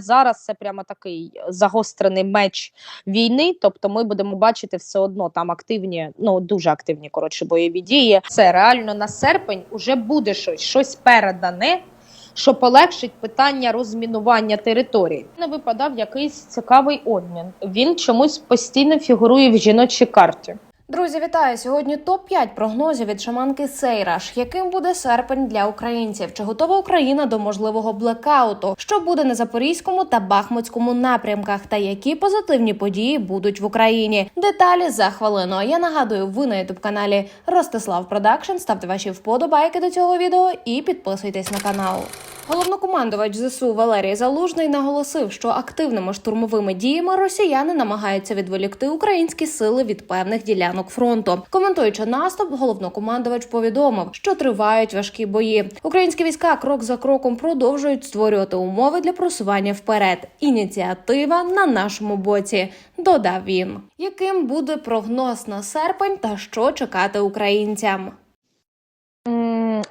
Зараз це прямо такий загострений меч війни. Тобто, ми будемо бачити все одно там активні, ну дуже активні коротше бойові дії. Це реально на серпень уже буде щось, щось передане. Що полегшить питання розмінування території. Не випадав якийсь цікавий обмін. Він чомусь постійно фігурує в жіночій карті. Друзі, вітаю! Сьогодні топ 5 прогнозів від шаманки Сейраш. Яким буде серпень для українців? Чи готова Україна до можливого блекауту? Що буде на запорізькому та бахмутському напрямках? Та які позитивні події будуть в Україні? Деталі за хвилину. Я нагадую, ви на ютуб каналі Ростислав Продакшн. Ставте ваші вподобайки до цього відео і підписуйтесь на канал. Головнокомандувач ЗСУ Валерій Залужний наголосив, що активними штурмовими діями росіяни намагаються відволікти українські сили від певних ділянок фронту. Коментуючи наступ, головнокомандувач повідомив, що тривають важкі бої. Українські війська крок за кроком продовжують створювати умови для просування вперед. Ініціатива на нашому боці. Додав він, яким буде прогноз на серпень та що чекати українцям.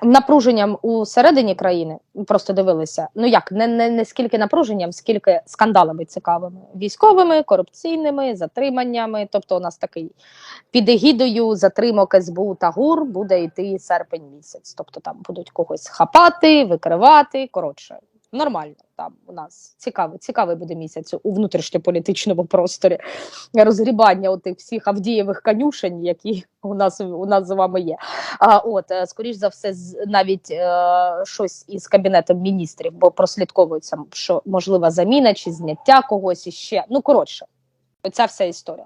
Напруженням у середині країни просто дивилися. Ну як не, не, не скільки напруженням, скільки скандалами цікавими, військовими, корупційними, затриманнями. Тобто, у нас такий під егідою затримок СБУ та ГУР буде йти серпень місяць. Тобто там будуть когось хапати, викривати. Коротше, нормально. Там у нас цікавий, цікавий буде місяць у внутрішньополітичному просторі розгрібання отих всіх Авдієвих конюшень, які у нас у нас з вами є. А от е, скоріш за все, навіть е, щось із кабінетом міністрів, бо прослідковується, що можлива заміна чи зняття когось іще. Ну коротше. Оця вся історія.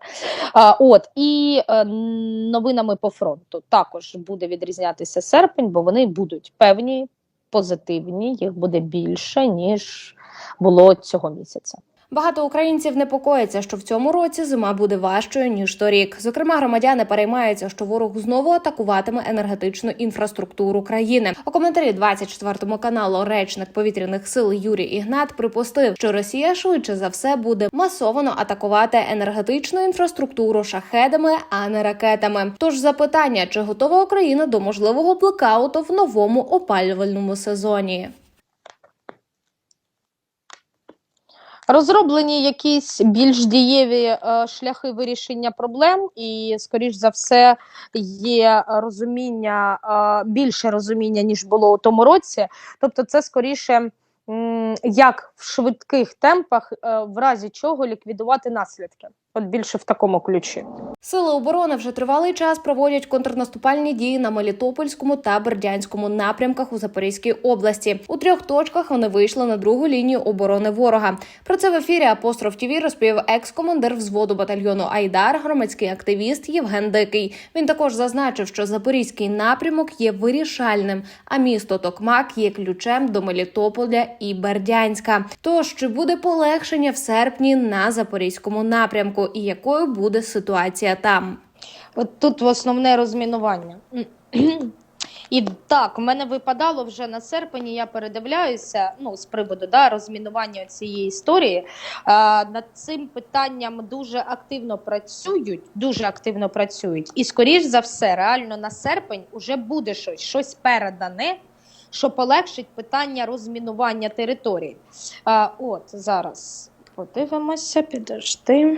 А, от і е, новинами по фронту також буде відрізнятися серпень, бо вони будуть певні, позитивні, їх буде більше ніж було цього місяця. Багато українців непокоїться, що в цьому році зима буде важчою ніж торік. Зокрема, громадяни переймаються, що ворог знову атакуватиме енергетичну інфраструктуру країни. У коментарі 24 каналу речник повітряних сил Юрій Ігнат припустив, що Росія швидше за все буде масовано атакувати енергетичну інфраструктуру шахедами, а не ракетами. Тож запитання, чи готова Україна до можливого блекауту в новому опалювальному сезоні? Розроблені якісь більш дієві е, шляхи вирішення проблем, і, скоріш за все, є розуміння, е, більше розуміння, ніж було у тому році. Тобто, це скоріше. Як в швидких темпах, е, в разі чого ліквідувати наслідки, от більше в такому ключі. Сили оборони вже тривалий час проводять контрнаступальні дії на Мелітопольському та Бердянському напрямках у Запорізькій області. У трьох точках вони вийшли на другу лінію оборони ворога. Про це в ефірі Апостроф ТІВІ розповів екс-командир взводу батальйону Айдар, громадський активіст Євген Дикий. Він також зазначив, що Запорізький напрямок є вирішальним, а місто Токмак є ключем до Мелітополя і Бердянська. Тож чи буде полегшення в серпні на запорізькому напрямку, і якою буде ситуація там? От тут основне розмінування. І так, в мене випадало вже на серпені, я передивляюся ну, з приводу да, розмінування цієї історії. Е, над цим питанням дуже активно працюють, дуже активно працюють. І, скоріш за все, реально на серпень вже буде щось, щось передане, що полегшить питання розмінування території. Е, от зараз подивимося, підожди.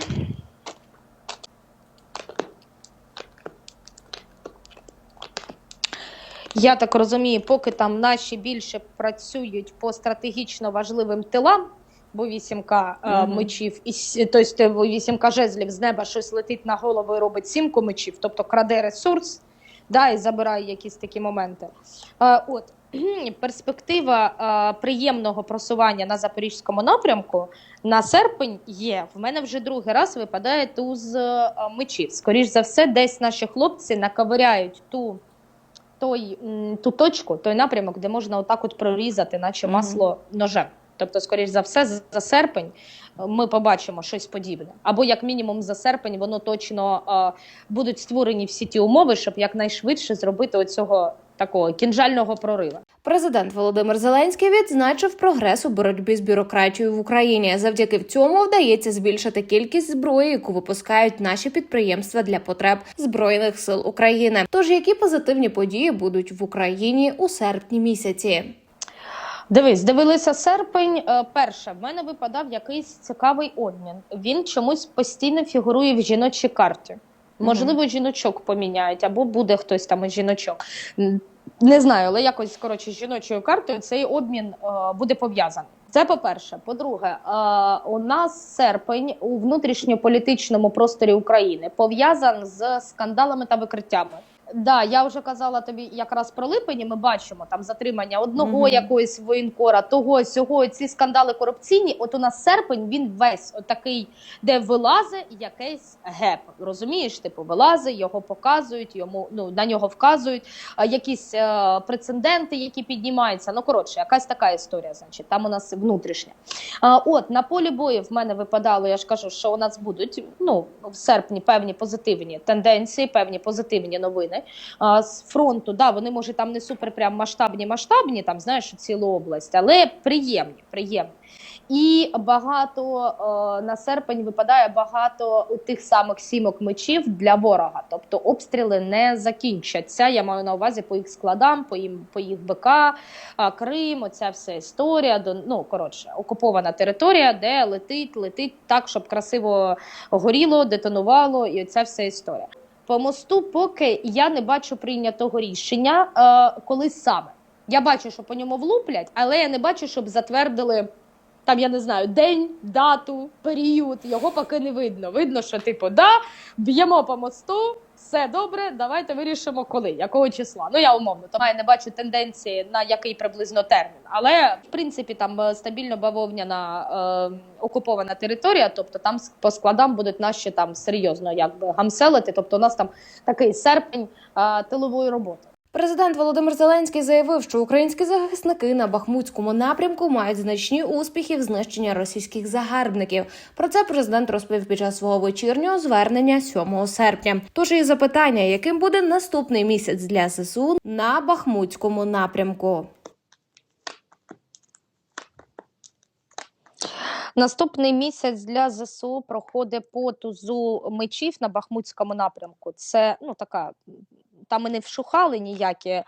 Я так розумію, поки там наші більше працюють по стратегічно важливим тилам, бо вісімка е, Мгм. мечів і тобто вісімка жезлів з неба щось летить на голову і робить сімку мечів, тобто краде ресурс, да, і забирає якісь такі моменти. Е, от перспектива е, приємного просування на запорізькому напрямку на серпень є. В мене вже другий раз випадає туз е, мечів. Скоріш за все, десь наші хлопці наковиряють ту той, ту точку, той напрямок, де можна отак от прорізати, наче масло ножем. Тобто, скоріш за все, за серпень е, ми побачимо щось подібне. Або як мінімум за серпень воно точно е, будуть створені всі ті умови, щоб якнайшвидше зробити оцього такого кінжального прорива. Президент Володимир Зеленський відзначив прогрес у боротьбі з бюрократією в Україні. Завдяки цьому вдається збільшити кількість зброї, яку випускають наші підприємства для потреб збройних сил України. Тож які позитивні події будуть в Україні у серпні місяці? Дивись, дивилися серпень. Е, Перше, в мене випадав якийсь цікавий обмін. Він чомусь постійно фігурує в жіночій карті. Можливо, жіночок поміняють, або буде хтось там жіночок. Не знаю, але якось коротше з жіночою картою цей обмін е, буде пов'язаний. Це по-перше. По-друге, е, у нас серпень у внутрішньополітичному просторі України пов'язан з скандалами та викриттями. Да, я вже казала тобі якраз про липень. і Ми бачимо там затримання одного Мгм. якоїсь воєнкора, того сього. Ці скандали корупційні. От у нас серпень він весь отакий, де вилазить якийсь геп. Розумієш? Типу, вилазить, його показують, йому ну на нього вказують. Якісь е, прецеденти, які піднімаються. Ну коротше, якась така історія. Значить, там у нас внутрішня. А, от на полі бою в мене випадало. Я ж кажу, що у нас будуть ну в серпні певні позитивні тенденції, певні позитивні новини. А, з фронту, да, вони може там не супер прям масштабні, масштабні, там знаєш цілу область, але приємні, приємні. І багато на серпень випадає багато тих самих сімок мечів для ворога. Тобто обстріли не закінчаться. Я маю на увазі по їх складам, по їм по їх БК, Крим, оця вся історія. До ну коротше, окупована територія, де летить, летить так, щоб красиво горіло, детонувало, і оця вся історія. По мосту, поки я не бачу прийнятого рішення, е, коли саме. Я бачу, що по ньому влуплять, але я не бачу, щоб затвердили там, я не знаю, день, дату, період. Його поки не видно. Видно, що типу, да, б'ємо по мосту, все добре, давайте вирішимо коли, якого числа. Ну я умовно, тому я не бачу тенденції на який приблизно термін. Але в принципі там е, стабільно бавовняна е, окупована територія, тобто там по складам будуть наші там серйозно якби гамселити. Тобто, у нас там такий серпень е, тилової роботи. Президент Володимир Зеленський заявив, що українські захисники на Бахмутському напрямку мають значні успіхи в знищенні російських загарбників. Про це президент розповів під час свого вечірнього звернення 7 серпня. Тож і запитання, яким буде наступний місяць для ССУ на Бахмутському напрямку. Наступний місяць для ЗСУ проходить по тузу мечів на Бахмутському напрямку. Це ну така. Там і не вшухали ніякі е,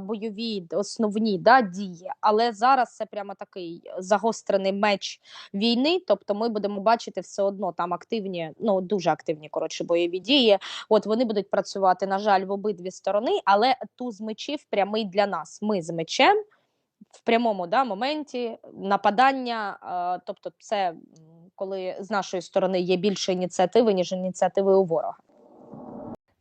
бойові основні да, дії, але зараз це прямо такий загострений меч війни. Тобто, ми будемо бачити все одно там активні, ну дуже активні коротше бойові дії. От вони будуть працювати, на жаль, в обидві сторони, але туз мечів прямий для нас. Ми з мечем в прямому да, моменті нападання. Е, тобто, це коли з нашої сторони є більше ініціативи, ніж ініціативи у ворога.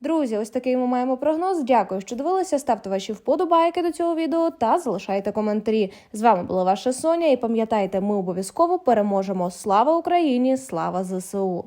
Друзі, ось такий ми маємо прогноз. Дякую, що дивилися. Ставте ваші вподобайки до цього відео та залишайте коментарі. З вами була ваша Соня. І пам'ятайте, ми обов'язково переможемо. Слава Україні! Слава ЗСУ!